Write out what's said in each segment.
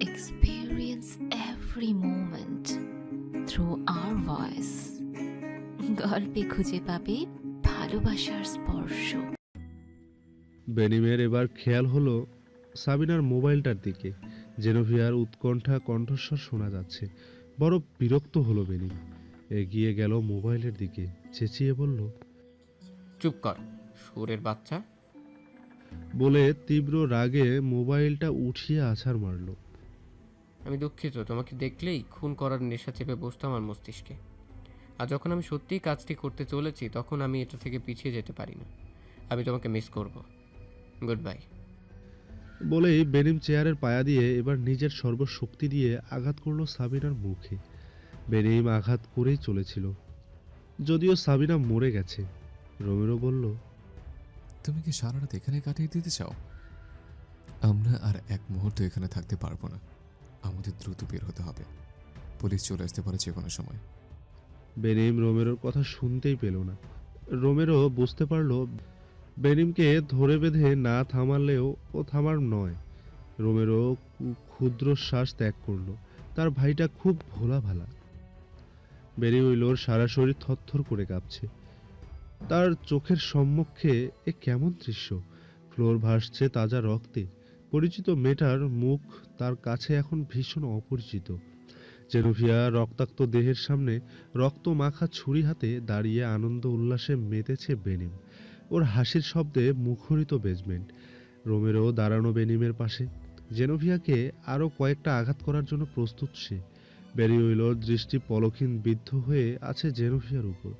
experience every moment through our voice. গল্পে খুঁজে পাবে ভালোবাসার স্পর্শ। বেনিমের এবার খেয়াল হলো সাবিনার মোবাইলটার দিকে। জেনোভিয়ার উৎকণ্ঠা কণ্ঠস্বর শোনা যাচ্ছে। বড় বিরক্ত হলো বেনিম। এগিয়ে গেল মোবাইলের দিকে। চেঁচিয়ে বলল চুপ কর সুরের বাচ্চা। বলে তীব্র রাগে মোবাইলটা উঠিয়ে আছাড় মারল। আমি দুঃখিত তোমাকে দেখলেই খুন করার নেশা চেপে বসতো আমার মস্তিষ্কে। আর যখন আমি সত্যিই কাজটি করতে চলেছি তখন আমি এটা থেকে পিছিয়ে যেতে পারি না। আমি তোমাকে মিস করব। গুড বাই বলেই বেনিম চেয়ারের পায়া দিয়ে এবার নিজের সর্বশক্তি দিয়ে আঘাত করল সাবিনার মুখে। বেনিম আঘাত করেই চলেছিল। যদিও সাবিনা মরে গেছে রোমেরো বলল তুমি কি সারা রাত এখানে কাটিয়ে দিতে চাও? আমরা আর এক মুহূর্ত এখানে থাকতে পারব না। আমাদের দ্রুত বের হতে হবে। পুলিশ চলে আসতে পারে যে কোনো সময়। বেনিম রোমেরোর কথা শুনতেই পেল না। রোমেরো বুঝতে পারল, বেনিমকে ধরে বেঁধে না থামালেও ও থামার নয়। রোমেরো ক্ষুদ্র শ্বাস ত্যাগ করল। তার ভাইটা খুব ভোলা ভালা বেরি উইলোর সারা শরীর থরথর করে কাঁপছে। তার চোখের সম্মুখে এ কেমন দৃশ্য? ফ্লোর ভাসছে তাজা রক্তে। পরিচিত মেয়েটার মুখ তার কাছে এখন ভীষণ অপরিচিত। জেনোভিয়া রক্তাক্ত দেহের সামনে রক্ত মাখা ছুরি হাতে দাঁড়িয়ে আনন্দ উল্লাসে মেতেছে বেনিম। ওর হাসির শব্দে মুখরিত বেজমেন্ট। রোমেরও দাঁড়ানো বেনিমের পাশে। জেনোভিয়াকে আরও কয়েকটা আঘাত করার জন্য প্রস্তুত সে। বেরিউইলোর দৃষ্টি পলক্ষীন বিদ্ধ হয়ে আছে জেনোভিয়ার উপর।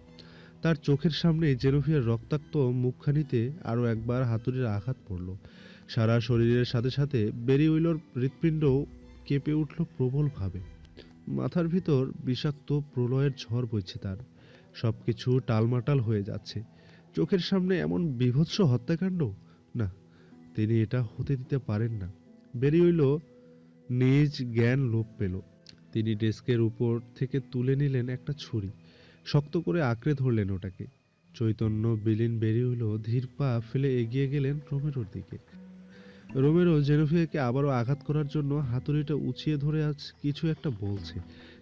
তার চোখের সামনে জেনোভিয়ার রক্তাক্ত মুখখানিতে আরও একবার হাতুড়ির আঘাত পড়ল। সারা শরীরের সাথে সাথে বেরিউইলোর হৃৎপিণ্ডও কেঁপে উঠল প্রবলভাবে। মাথার ভিতর বিষাক্ত প্রলয়ের ঝড় বইছে তার। সব কিছু টালমাটাল হয়ে যাচ্ছে। চোখের সামনে এমন বিভৎস হত্যাকাণ্ড? না, তিনি এটা হতে দিতে পারেন না। বেরিয়ে নিজ জ্ঞান লোপ পেল। তিনি ডেস্কের উপর থেকে তুলে নিলেন একটা ছুরি। শক্ত করে আঁকড়ে ধরলেন ওটাকে। চৈতন্য বিলীন বেরিয়ে হইল ধীর পা ফেলে এগিয়ে গেলেন রোমেরোর দিকে। রোমেরো জেনোভিয়াকে আবারও আঘাত করার জন্য হাতুড়িটা উঁচিয়ে ধরে আজ কিছু একটা বলছে।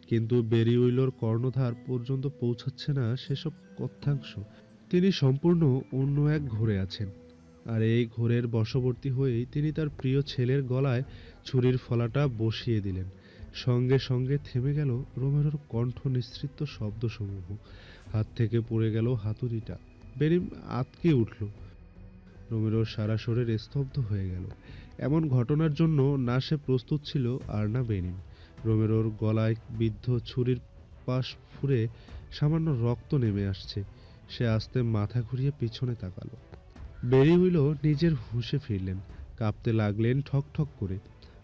কিন্তু বেরিউইলোর কর্ণধার পর্যন্ত পৌঁছাচ্ছে না সেসব কথাংশ তিনি সম্পূর্ণ অন্য এক ঘোরে আছেন। আর এই ঘোরের বশবর্তী হয়েই তিনি তার প্রিয় ছেলের গলায় ছুরির ফলাটা বসিয়ে দিলেন। সঙ্গে সঙ্গে থেমে গেল রোমেরোর কণ্ঠ নিঃসৃত শব্দসমূহ। হাত থেকে পড়ে গেল হাতুড়িটা। বেরিম আতকে উঠল। রোমেরোর সারা শরীর স্তব্ধ হয়ে গেল। এমন ঘটনার জন্য না সে প্রস্তুত ছিল আর না বেনিম রোমেরোর গলায় বিদ্ধ ছুরির পাশ ফুরে সামান্য রক্ত নেমে আসছে। সে আস্তে মাথা ঘুরিয়ে পিছনে তাকালো। বেরি হইল নিজের হুঁশে ফিরলেন, কাঁপতে লাগলেন ঠক ঠক করে।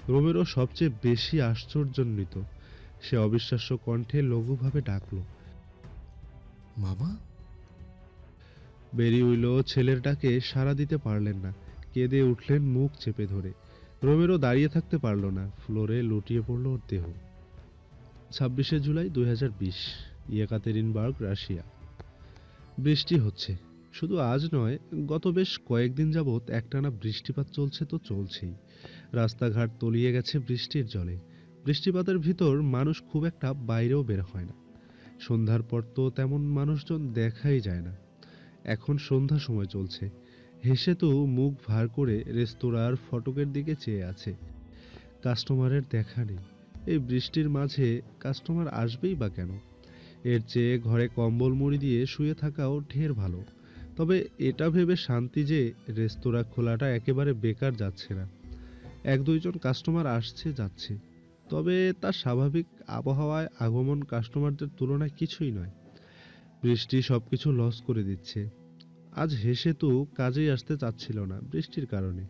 রোমেরো সবচেয়ে বেশি আশ্চর্যান্বিত। সে অবিশ্বাস্য কণ্ঠে লঘুভাবে ডাকলো, মামা বেরি উইল ছেলের ডাকে সাড়া দিতে পারলেন না। কেঁদে উঠলেন মুখ চেপে ধরে। রোমেরও দাঁড়িয়ে থাকতে পারল না। ফ্লোরে লুটিয়ে পড়ল ওর দেহ। ছাব্বিশে জুলাই দুই হাজার বিশ, ইয়েকাতেরিনবার্গ, রাশিয়া। বৃষ্টি হচ্ছে। শুধু আজ নয়, গত বেশ কয়েকদিন যাবৎ একটানা বৃষ্টিপাত চলছে তো চলছেই। রাস্তাঘাট তলিয়ে গেছে বৃষ্টির জলে। বৃষ্টিপাতের ভিতর মানুষ খুব একটা বাইরেও বের হয় না। সন্ধ্যার পর তো তেমন মানুষজন দেখাই যায় না। এখন সন্ধ্যা সময় চলছে। হেসে তো মুখ ভার করে রেস্তোরাঁর ফটকের দিকে চেয়ে আছে। কাস্টমারের দেখা নেই। এই বৃষ্টির মাঝে কাস্টমার আসবেই বা কেন? এর চেয়ে ঘরে কম্বল মুড়ি দিয়ে শুয়ে থাকাও ঢের ভালো। তবে এটা ভেবে শান্তি যে রেস্তোরাঁ খোলাটা একেবারে বেকার যাচ্ছে না। এক দুইজন কাস্টমার আসছে যাচ্ছে। তবে তার স্বাভাবিক আবহাওয়ায় আগমন কাস্টমারদের তুলনায় কিছুই নয়। বৃষ্টি সব কিছু লস করে দিচ্ছে। আজ হেসে তো কাজেই আসতে চাচ্ছিল না বৃষ্টির কারণে।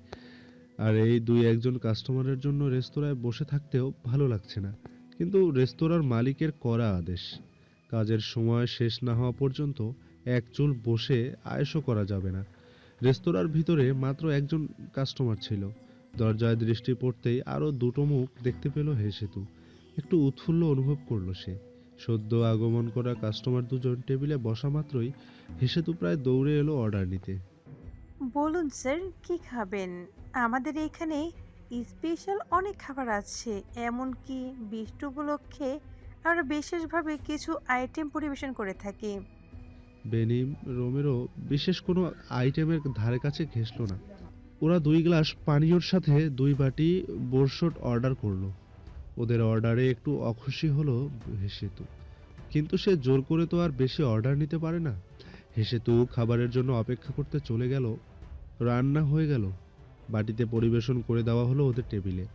আর এই দুই একজন কাস্টমারের জন্য রেস্তোরাঁয় বসে থাকতেও ভালো লাগছে না। কিন্তু রেস্তোরাঁর মালিকের করা আদেশ। কাজের সময় শেষ না হওয়া পর্যন্ত এক চুল বসে আয়েসও করা যাবে না। রেস্তোরাঁর ভিতরে মাত্র একজন কাস্টমার ছিল। দরজায় দৃষ্টি পড়তেই আরও দুটো মুখ দেখতে পেল হেসেতু একটু উৎফুল্ল অনুভব করল সে। সদ্য আগমন করা কাস্টমার দুজন টেবিলে বসা মাত্রই হেসেতু প্রায় দৌড়ে এলো অর্ডার নিতে। বলুন স্যার কি খাবেন? আমাদের এখানে স্পেশাল অনেক খাবার আছে এমনকি বিষ্ণু উপলক্ষে আমরা বিশেষভাবে কিছু আইটেম পরিবেশন করে থাকি। বেনিম রোমেরো বিশেষ কোনো আইটেমের ধারে কাছে ঘেসলো না। ওরা দুই গ্লাস পানীয়র সাথে দুই বাটি বোরশট অর্ডার করল। ওদের অর্ডারে একটু অখুশি হলো হেসেতু। কিন্তু সে জোর করে তো আর বেশি অর্ডার নিতে পারে না। হেসেতু খাবারের জন্য অপেক্ষা করতে চলে গেল। রান্না হয়ে গেল। বাটিতে পরিবেশন করে দেওয়া হলো ওদের টেবিলে।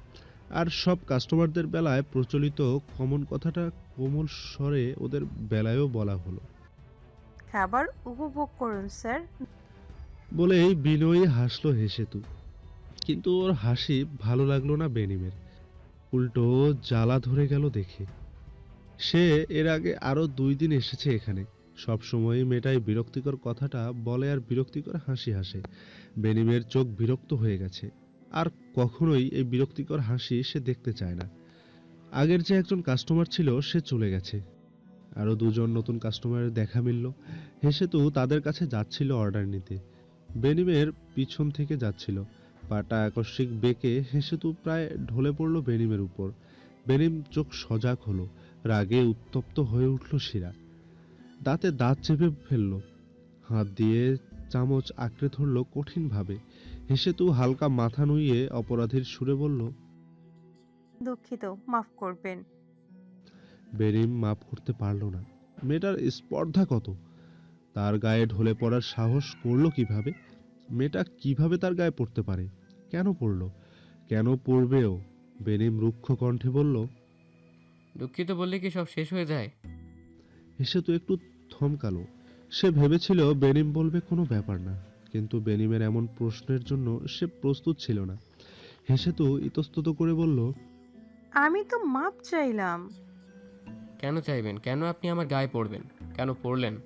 আর সব কাস্টমারদের বেলায় প্রচলিত কমন কথাটা কোমল স্বরে ওদের বেলায়ও বলা হলো। খাবার উপভোগ করুন স্যার। বলেই বিনয়ী হাসলো হেসেতু। কিন্তু ওর হাসি ভালো লাগল না বেনিমের। উল্টো জ্বালা ধরে গেল দেখে। সে এর আগে আরও দুই দিন এসেছে এখানে। সব সময় মেয়েটাই বিরক্তিকর কথাটা বলে আর বিরক্তিকর হাসি হাসে। বেনিমের চোখ বিরক্ত হয়ে গেছে। আর কখনোই এই বিরক্তিকর হাসি সে দেখতে চায় না। আগের যে একজন কাস্টমার ছিল, সে চলে গেছে। আরও দুজন নতুন কাস্টমারের দেখা মিলল। হেসে তো তাদের কাছে যাচ্ছিল অর্ডার নিতে। বেনিমের পিছন থেকে যাচ্ছিল। পাটা আকস্মিক বেঁকে হেসেতু প্রায় ঢলে পড়ল বেনিমের উপর। বেনিম চোখ সজাগ হলো রাগে উত্তপ্ত হয়ে উঠল শিরা। দাঁতে দাঁত চেপে ফেলল হাত দিয়ে চামচ আঁকড়ে ধরল কঠিনভাবে। হেসেতু হালকা মাথা নুইয়ে অপরাধীর সুরে বলল দুঃখিত মাফ করবেন। বেনিম মাপ করতে পারল না। মেয়েটার স্পর্ধা কত? তার গায়ে ঢলে পড়ার সাহস করল কীভাবে? মেয়েটা কীভাবে তার গায়ে পড়তে পারে? কেন পড়ল? কেন পড়বেও? বেনিম রুক্ষ কণ্ঠে বলল দুঃখিত বললে কি সব শেষ হয়ে যায়? এসে তো একটু থমকালো। সে ভেবেছিল বেনিম বলবে কোনো ব্যাপার না কিন্তু বেনিমের এমন প্রশ্নের জন্য সে প্রস্তুত ছিল না। হেসে তো ইতস্তত করে বলল আমি তো মাপ চাইলাম। কেন চাইবেন? কেন আপনি আমার গায়ে পড়বেন? কেন পড়লেন?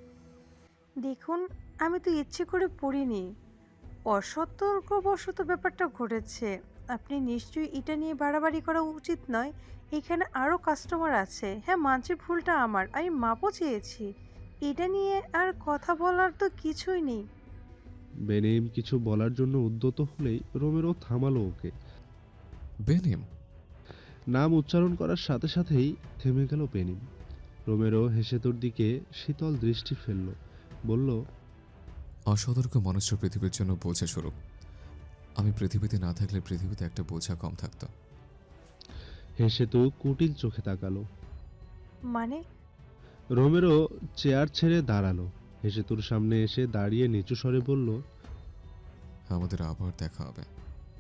দেখুন আমি তো ইচ্ছে করে পড়িনি। অসতর্কবশত ব্যাপারটা ঘটেছে। আপনি নিশ্চয়ই এটা নিয়ে বাড়াবাড়ি করা উচিত নয়। এখানে আরও কাস্টমার আছে। হ্যাঁ মানছি ভুলটা আমার। আমি মাপও চেয়েছি। এটা নিয়ে আর কথা বলার তো কিছুই নেই। বেনিম কিছু বলার জন্য উদ্যত হলেই রোমেরো থামালো ওকে। বেনেম? নাম উচ্চারণ করার সাথে সাথেই থেমে গেল বেনিম। রোমেরো হেসেতুর দিকে শীতল দৃষ্টি ফেলল। বলল অসতর্ক মানুষের পৃথিবীর জন্য বোঝা স্বরূপ। আমি পৃথিবীতে না থাকলে পৃথিবীতে একটা বোঝা কম থাকত। হেসে তো কুটিল চোখে তাকালো। মানে? রোমেরো চেয়ার ছেড়ে দাঁড়াল। হেসে তোর সামনে এসে দাঁড়িয়ে নিচু স্বরে বলল আমাদের আবার দেখা হবে।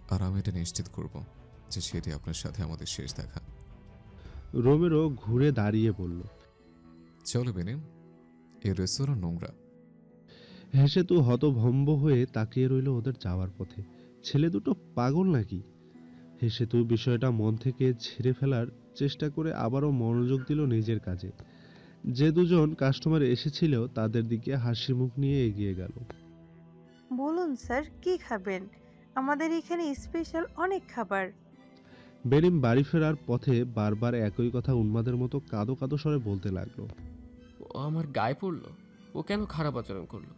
আর আমি এটা নিশ্চিত করব যে সেটি আপনার সাথে আমাদের শেষ দেখা। রোমেরো ঘুরে দাঁড়িয়ে বলল চলো বেনিম এই রেস্তোরাঁ নোংরা। হেসেতু হতভম্ব হয়ে তাকিয়ে রইল ওদের যাওয়ার পথে। ছেলে দুটো পাগল নাকি? হেসেতু বিষয়টা মন থেকে ছেড়ে ফেলার চেষ্টা করে আবারও মনোযোগ দিল নিজের কাজে। যে দুজন কাস্টমার এসেছিল তাদের দিকে হাসি মুখ নিয়ে এগিয়ে গেল। বলুন স্যার কি খাবেন? আমাদের এখানে স্পেশাল অনেক খাবার। বেনিম বাড়ি ফেরার পথে বারবার একই কথা উন্মাদের মতো কাঁদো কাঁদো স্বরে বলতে লাগল। ও আমার গায়ে পড়ল? ও কেন খারাপ আচরণ করল?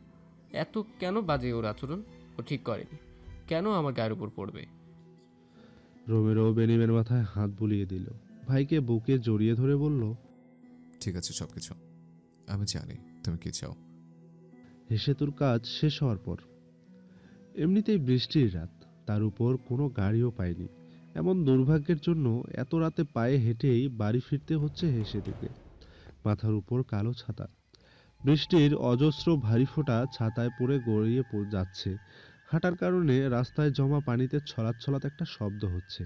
এত কেন বাজে ওর আচরণ? ও ঠিক করেনি। কেন আমার গায়ের উপর পড়বে? রোমেরো বেনিমের মাথায় হাত বুলিয়ে দিল। ভাইকে বুকে জড়িয়ে ধরে বলল ঠিক আছে সব কিছু আমি জানি তুমি কি চাও? হেসেতুর কাজ শেষ হওয়ার পর। এমনিতেই বৃষ্টির রাত তার উপর কোনো গাড়িও পায়নি। এমন দুর্ভাগ্যের জন্য এত রাতে পায়ে হেঁটেই বাড়ি ফিরতে হচ্ছে হেসেতুকে। মাথার উপর কালো ছাতা। বৃষ্টির অজস্র ভারী ফোঁটা ছাতায় পড়ে গড়িয়ে যাচ্ছে। হাঁটার কারণে রাস্তায় জমা পানিতে ছলাৎ একটা শব্দ হচ্ছে।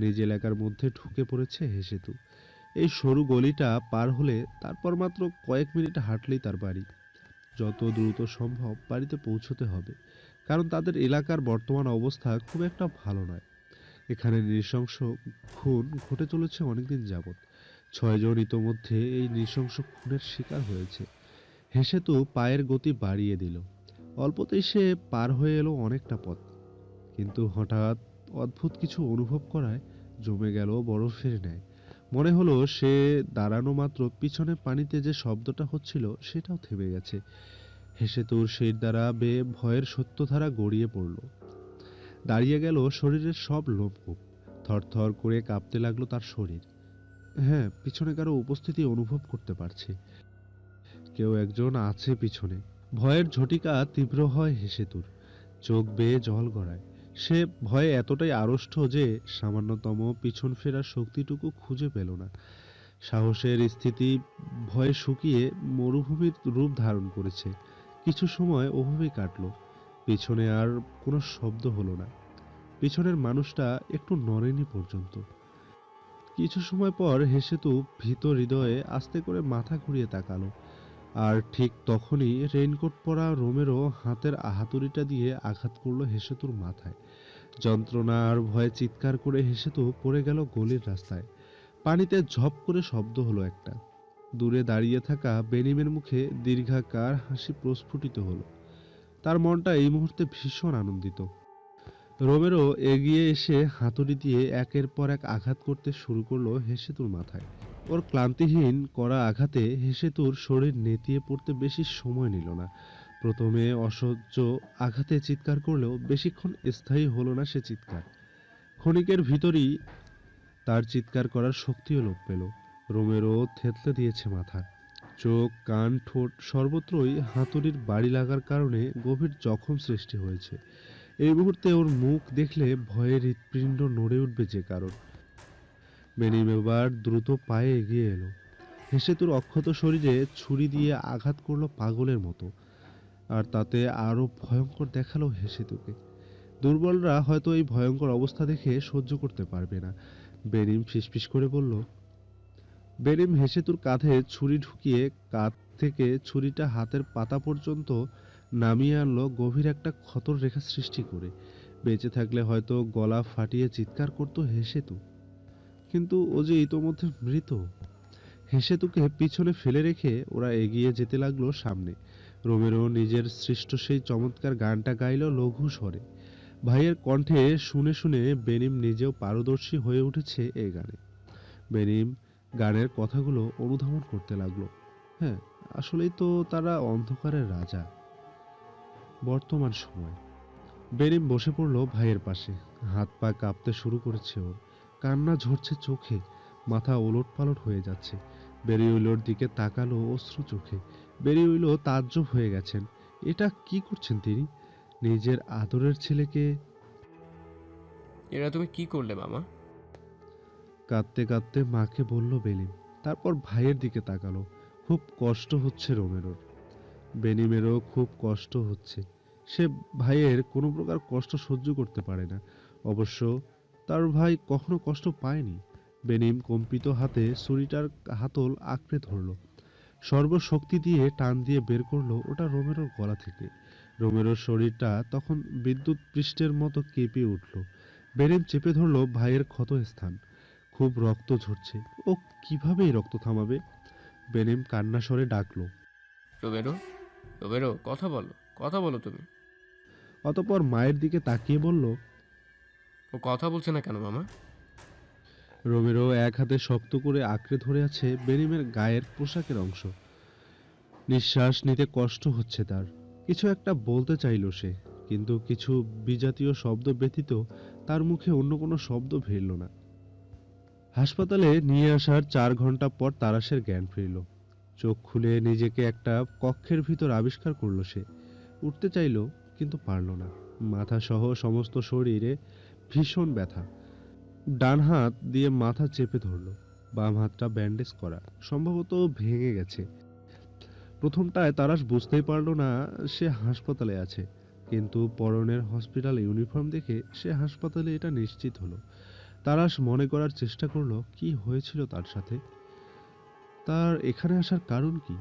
নিজ এলাকার মধ্যে ঢুকে পড়েছে হেসেতু। এই সরু গলিটা পার হলে তারপর মাত্র কয়েক মিনিট হাঁটলেই তার বাড়ি। যত দ্রুত সম্ভব বাড়িতে পৌঁছতে হবে, কারণ তাদের এলাকার বর্তমান অবস্থা খুব একটা ভালো নয়। এখানে নৃশংস খুন ঘটে চলেছে অনেকদিন যাবৎ। ছয়জন ইতোমধ্যে এই নৃশংস খুনের শিকার হয়েছে। হেসে তো পায়ের গতি বাড়িয়ে দিল। অল্পতেই সে পার হয়ে এলো অনেকটা পথ। কিন্তু হঠাৎ অদ্ভুত কিছু অনুভব করায় জমে গেল বরফের ন্যায়। মনে হলো সে দাঁড়ানো মাত্র পিছনে পানিতে যে শব্দটা হচ্ছিল সেটাও থেমে গেছে। হেসে তোর সেই দ্বারা বেয়ে ভয়ের সত্যধারা গড়িয়ে পড়ল। দাঁড়িয়ে গেল শরীরের সব লোমকূপ থরথর করে কাঁপতে লাগল তার শরীর। হ্যাঁ পিছনে কারও উপস্থিতি অনুভব করতে পারছে। কেউ একজন আছে পিছনে। ভয়ের ঝটিকা তীব্র হয় হেসেতুর চোখ বেয়ে জল গড়ায়। সে ভয়ে এতটাই আড়ষ্ট যে সামান্যতম পিছন ফেরার শক্তিটুকু খুঁজে পেল না। সাহসের স্থিতি ভয়ে শুকিয়ে মরুভূমির রূপ ধারণ করেছে। কিছু সময় ওভাবেই কাটলো। পিছনে আর কোনো শব্দ হলো না। পিছনের মানুষটা একটু নড়েনি পর্যন্ত। কিছু সময় পর হেসেতু ভীত হৃদয়ে আস্তে করে মাথা ঘুরিয়ে তাকালো। আর ঠিক তখনই রেইনকোট পরা রোমেরো হাতের হাতুড়িটা দিয়ে আঘাত করল হেসেতুর মাথায়। যন্ত্রণা আর ভয়ে চিৎকার করে হেসেতু পড়ে গেল গলির রাস্তায়। পানিতে ঝপ করে শব্দ হলো একটা। দূরে দাঁড়িয়ে থাকা বেনিমের মুখে দীর্ঘাকার হাসি প্রস্ফুটিত হলো। তার মনটা এই মুহূর্তে ভীষণ আনন্দিত। রোমেরো এগিয়ে এসে হাতুড়ি দিয়ে একের পর এক আঘাত করতে শুরু করল হেসেতুর মাথায়। ওর ক্লান্তিহীন করা আঘাতে হেসে তোর শরীর নেতিয়ে পড়তে বেশি সময় নিল না। প্রথমে অসহ্য আঘাতে চিৎকার করলেও বেশিক্ষণ স্থায়ী হলো না সে চিৎকার। ক্ষণিকের ভিতরই তার চিৎকার করার শক্তিও লোপ পেল। রোমেরো থেতলে দিয়েছে মাথা। চোখ, কান, ঠোঁট সর্বত্রই হাতুড়ির বাড়ি লাগার কারণে গভীর জখম সৃষ্টি হয়েছে। এই মুহূর্তে ওর মুখ দেখলে ভয়ে হৃৎপিণ্ড নড়ে উঠবে যে কারণ বেনিম এবার দ্রুত পায়ে এগিয়ে এলো। হেসে তোর অক্ষত শরীরে ছুরি দিয়ে আঘাত করল পাগলের মতো। আর তাতে আরও ভয়ঙ্কর দেখাল হেসে তোকে দুর্বলরা হয়তো এই ভয়ঙ্কর অবস্থা দেখে সহ্য করতে পারবে না। বেনিম ফিসফিস করে বলল, বেনিম হেসে তোর কাঁধে ছুরি ঢুকিয়ে কাঁধ থেকে ছুরিটা হাতের পাতা পর্যন্ত নামিয়ে আনলো গভীর একটা ক্ষতর রেখা সৃষ্টি করে। বেঁচে থাকলে হয়তো গলা ফাটিয়ে চিৎকার করতো হেসেতু। কিন্তু ও যে ইতোমধ্যে মৃত হেসেতুকে পিছনে ফেলে রেখে ওরা এগিয়ে যেতে লাগল সামনে। রোমেরো নিজের সৃষ্ট সেই চমৎকার গানটা গাইল লঘু স্বরে। ভাইয়ের কণ্ঠে শুনে শুনে বেনিম নিজেও পারদর্শী হয়ে উঠেছে এই গানে। বেনিম গানের কথাগুলো অনুধাবন করতে লাগল। হ্যাঁ আসলেই তো তারা অন্ধকারের রাজা। বর্তমান সময়। বেনিম বসে পড়ল ভাইয়ের পাশে। হাত পা কাঁপতে শুরু করেছে ওর। কান্না ঝরছে চোখে মাথা ওলট পালট হয়ে যাচ্ছে। বেরিউইলোর দিকে তাকালো অশ্রু চোখে। বেরিউইলো তাজ্জব হয়ে গেছেন। এটা কি করছেন তিনি? নিজের আদরের ছেলেকে? এরা তুমি কি করলে মামা? কাঁদতে কাঁদতে মাকে বলল বেলিম। তারপর ভাইয়ের দিকে তাকালো। খুব কষ্ট হচ্ছে রোমেরোর। বেনিমেরও খুব কষ্ট হচ্ছে। সে ভাইয়ের কোনো প্রকার কষ্ট সহ্য করতে পারে না। অবশ্য তার ভাই কখনো কষ্ট পায়নি। বেনিম কম্পিত হাতে ছুরিটার হাতল আঁকড়ে ধরলো। সর্বশক্তি দিয়ে টান দিয়ে বের করল ওটা রোমেরোর গলা থেকে। রোমেরোর শরীরটা তখন বিদ্যুৎ পৃষ্ঠের মতো কেঁপে উঠল। বেনিম চেপে ধরলো ভাইয়ের ক্ষত স্থান খুব রক্ত ঝরছে। ও কীভাবে এই রক্ত থামাবে? বেনিম কান্না স্বরে ডাকলো। রোবেরো রোবেরো কথা বলো কথা বলো তুমি। অতপর মায়ের দিকে তাকিয়ে বলল ও কথা বলছে না কেন, মামা? রোমেরো এক হাতে শক্ত করে আঁকড়ে ধরে আছে বেনিমের গায়ের পোশাকের অংশ। নিঃশ্বাস নিতে কষ্ট হচ্ছে তার। কিছু একটা বলতে চাইল সে, কিন্তু কিছু বিজাতীয় শব্দ ব্যতীত তার মুখে অন্য কোনো শব্দ ভিড়ল না। হাসপাতালে নিয়ে আসার চার ঘণ্টা পর তারাশের জ্ঞান ফিরল। চোখ খুলে নিজেকে একটা কক্ষের ভিতর আবিষ্কার করল সে। উঠতে চাইল, কিন্তু পারল না। মাথা সহ সমস্ত শরীরে ভীষণ ব্যথা। ডান হাত দিয়ে মাথা চেপে ধরলো, বাম হাতটা ব্যান্ডেজ করা, সম্ভবত ভেঙে গেছে। প্রথমটায় তারাশ বুঝতেই পারল না সে হাসপাতালে আছে, কিন্তু পরনের হসপিটাল ইউনিফর্ম দেখে সে হাসপাতালে এটা নিশ্চিত হলো। তারাশ মনে করার চেষ্টা করল, কি হয়েছিল তার সাথে? তার এখানে আসার কারণ কি?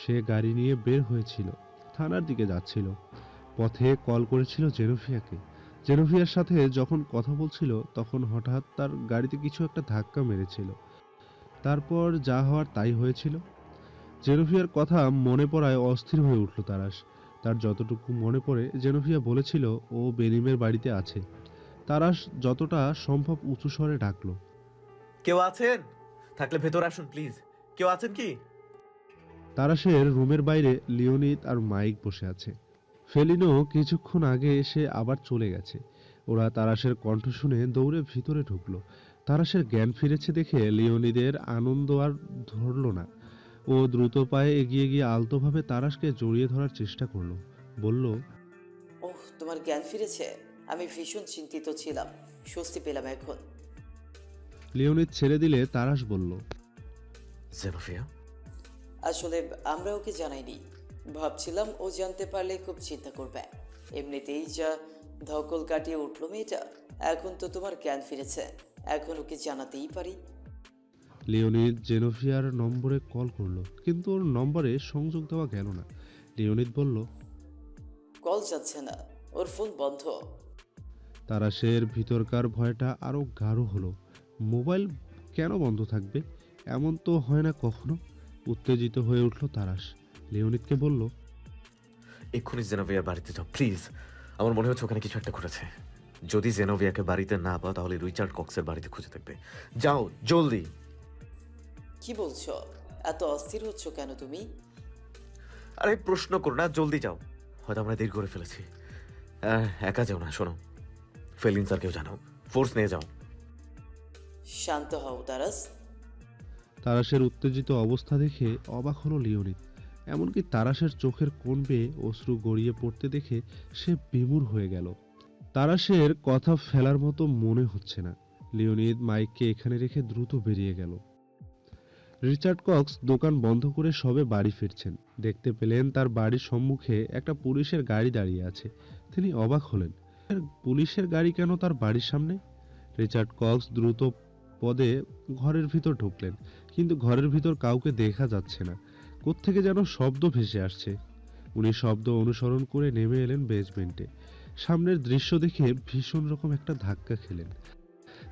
সে গাড়ি নিয়ে বের হয়েছিল, থানার দিকে যাচ্ছিল, পথে কল করেছিল জেনোফিয়াকে। জেনোভিয়ার সাথে যখন কথা বলছিল তখন হঠাৎ তার গাড়িতে কিছু একটা ধাক্কা মেরেছিল। তারপর যা হওয়ার তাই হয়েছিল। জেনোভিয়ার কথা মনে পড়ায় অস্থির হয়ে উঠল তারাশ। তার যতটুকু মনে পড়ে জেনোভিয়া বলেছিল ও বেনিমের বাড়িতে আছে। তারাশ যতটা সম্ভব উঁচু স্বরে ডাকলো। কেউ আছেন? থাকলে ভেতর আসুন প্লিজ। কেউ আছেন কি? তারাশের রুমের বাইরে লিওনিদ আর মাইক বসে আছে। ফেলিনো কিছুক্ষণ আগে এসে আবার চলে গেছে। ওরা তারাশের কণ্ঠ শুনে দৌড়ে ভিতরে ঢুকলো। তারাশের জ্ঞান ফিরেছে দেখে লিওনিদের আনন্দ আর ধরল না। ও দ্রুত পায়ে এগিয়ে গিয়ে আলতোভাবে তারাশকে জড়িয়ে ধরার চেষ্টা করল। বলল ওহ তোমার জ্ঞান ফিরেছে? আমি ভীষণ চিন্তিত ছিলাম। স্বস্তি পেলাম এখন। লিওনিদ ছেড়ে দিলে তারাশ বলল জেনোফিয়া? আসলে আমরা ওকে জানাইনি। ভাবছিলাম ও জানতে পারলে খুব চিন্তা করবে। এমনিতেই যা ধকল কাটিয়ে উঠল মেয়েটা এখন তো তোমার জ্ঞান ফিরেছে। এখন ওকে জানাতেই পারি। লিওনিদ জেনোফিয়ার নম্বরে কল করল কিন্তু ওর নম্বরে সংযোগ দেওয়া গেল না। লিওনিদ বলল কল যাচ্ছে না ওর ফোন বন্ধ। তারাশের ভিতরকার ভয়টা আরও গাঢ় হলো। মোবাইল কেন বন্ধ থাকবে? এমন তো হয় না কখনো? উত্তেজিত হয়ে উঠল তারাশ। লিওনিদকে বলল এক্ষুনি জেনোভিয়ার বাড়িতে যাও প্লিজ। আমার মনে হচ্ছে ওখানে কিছু একটা ঘটেছে। যদি জেনোভিয়াকে বাড়িতে না পাও তাহলে রিচার্ড কক্সের বাড়িতে খুঁজে থাকবে যাও জলদি! কি বলছো? এত অস্থির হচ্ছ কেন তুমি? আরে প্রশ্ন করো না জলদি যাও। হয়তো আমরা দেরি করে ফেলেছি। আহ, একা যাও না শোনো। ফেলিন স্যারকেও জানাও। ফোর্স নিয়ে যাও। শান্ত হও তারাস। তারাশের উত্তেজিত অবস্থা দেখে অবাক হলো লিওনিদ। এমনকি তারাশের চোখের কোণ বেয়ে অশ্রু গড়িয়ে পড়তে দেখে সে বিমূর হয়ে গেল। তারাশের কথা ফেলার মতো মনে হচ্ছে না। লিওনিদ মাইককে এখানে রেখে দ্রুত বেরিয়ে গেল। রিচার্ড কক্স দোকান বন্ধ করে সবে বাড়ি ফিরছেন। দেখতে পেলেন তার বাড়ির সম্মুখে একটা পুলিশের গাড়ি দাঁড়িয়ে আছে। তিনি অবাক হলেন। পুলিশের গাড়ি কেন তার বাড়ির সামনে? রিচার্ড কক্স দ্রুত পদে ঘরের ভিতর ঢুকলেন। কিন্তু ঘরের ভিতর কাউকে দেখা যাচ্ছে না। কোত্থেকে যেন শব্দ ভেসে আসছে। উনি শব্দ অনুসরণ করে নেমে এলেন বেজমেন্টে সামনের দৃশ্য দেখে ভীষণ রকম একটা ধাক্কা খেলেন।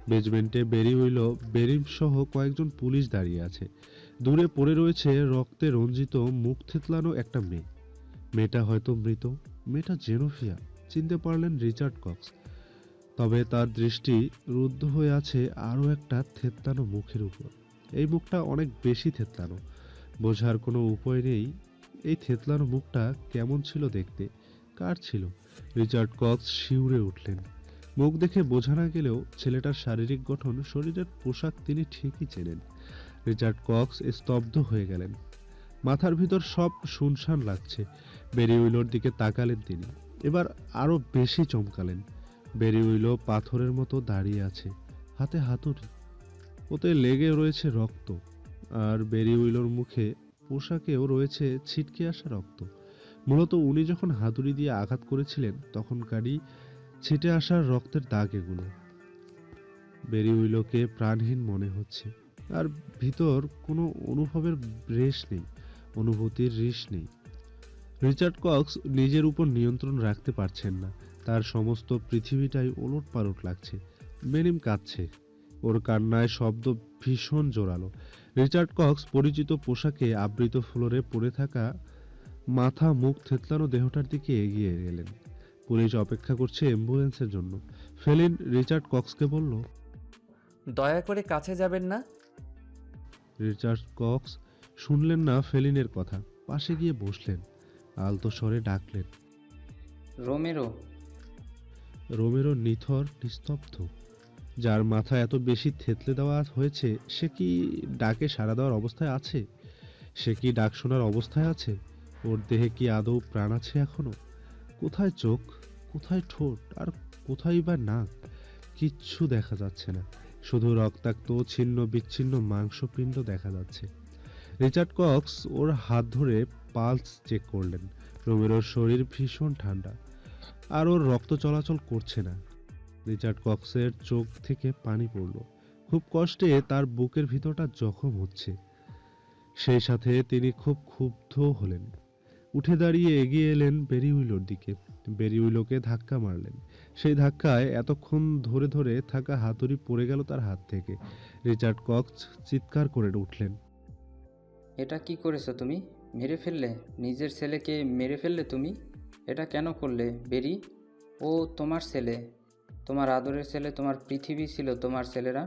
বেজমেন্টে বেরি হইল বেরিম সহ কয়েকজন পুলিশ দাঁড়িয়ে আছে। দূরে পড়ে রয়েছে রক্তে রঞ্জিত, মুখ থেতলানো একটা মেয়ে। মেয়েটা হয়তো মৃত, মেয়েটা জেনোফিয়া, চিনতে পারলেন রিচার্ড কক্স। তবে তার দৃষ্টি রুদ্ধ হয়ে আছে আরও একটা থেতলানো মুখের উপর। এই মুখটা অনেক বেশি থেতলানো। বোঝার কোনো উপায় নেই। এই থেতলানো মুখটা কেমন ছিল দেখতে? কার ছিল? রিচার্ড কক্স শিউরে উঠলেন। মুখ দেখে বোঝা না গেলেও ছেলেটার শারীরিক গঠন, শরীরের পোশাক তিনি ঠিকই চেনেন। রিচার্ড কক্স স্তব্ধ হয়ে গেলেন। মাথার ভিতর সব শুনশান লাগছে। বেরি উইলোর দিকে তাকালেন তিনি। এবার আরও বেশি চমকালেন। বেরি উইলো পাথরের মতো দাঁড়িয়ে আছে। হাতে হাতুড়ি। ওতে লেগে রয়েছে রক্ত। আর বেরি উইলোর মুখে পোশাকেও রয়েছে ছিটকে আসা রক্ত। মূলত উনি যখন হাতুড়ি দিয়ে আঘাত করেছিলেন, তখনকারই ছিটে আসার রক্তের দাগ এগুলো। বেরি উইলোকে প্রাণহীন মনে হচ্ছে। আর ভিতর কোনো অনুভবের রেশ নেই, অনুভূতির রিস নেই। রিচার্ড কক্স নিজের উপর নিয়ন্ত্রণ রাখতে পারছেন না। তার সমস্ত পৃথিবীটাই ওলট পালট লাগছে। মেনিম কাঁদছে। ওর কান্নায় শব্দ ভীষণ জোরালো। রিচার্ড কক্স পরিচিত পোশাকে আবৃত ফ্লোরে পড়ে থাকা মাথা মুখ থেতলানো দেহটার দিকে এগিয়ে গেলেন। পুলিশ অপেক্ষা করছে অ্যাম্বুলেন্সের জন্য। ফেলিন রিচার্ড কক্সকে বলল দয়া করে কাছে যাবেন না? রিচার্ড কক্স শুনলেন না ফেলিনের কথা। পাশে গিয়ে বসলেন আলতো স্বরে ডাকলেন রোমেরো। রোমেরো নিথর নিস্তব্ধ। যার মাথা এত বেশি থেতলে দেওয়া হয়েছে, সে কি ডাকে সাড়া দেওয়ার অবস্থায় আছে? সে কি ডাক শোনার অবস্থায় আছে? ওর দেহে কি আদৌ প্রাণ আছে এখনও? কোথায় চোখ? কোথায় ঠোঁট? আর কোথায় বা নাক? কিচ্ছু দেখা যাচ্ছে না। শুধু রক্তাক্ত, ছিন্ন, বিচ্ছিন্ন মাংসপিণ্ড দেখা যাচ্ছে। রিচার্ড কক্স ওর হাত ধরে পালস চেক করলেন। রোমেরোর শরীর ভীষণ ঠান্ডা। আর ওর রক্ত চলাচল করছে না। রিচার্ড কক্সের চোখ থেকে পানি পড়ল। খুব কষ্টে তার বুকের ভিতরটা জখম হচ্ছে। সেই সাথে তিনি খুব ক্ষুব্ধ হলেন। উঠে দাঁড়িয়ে এগিয়ে এলেন বেরিউইলোর দিকে। বেরিউইলোকে ধাক্কা মারলেন। সেই ধাক্কায় এতক্ষণ ধরে ধরে থাকা হাতুড়ি পড়ে গেল তার হাত থেকে। রিচার্ড কক্স চিৎকার করে উঠলেন। এটা কি করেছ তুমি? মেরে ফেললে? নিজের ছেলেকে মেরে ফেললে তুমি? এটা কেন করলে, বেরি? ও তোমার ছেলে তোমার আদরের ছেলে তোমার পৃথিবী ছিল তোমার ছেলেরা?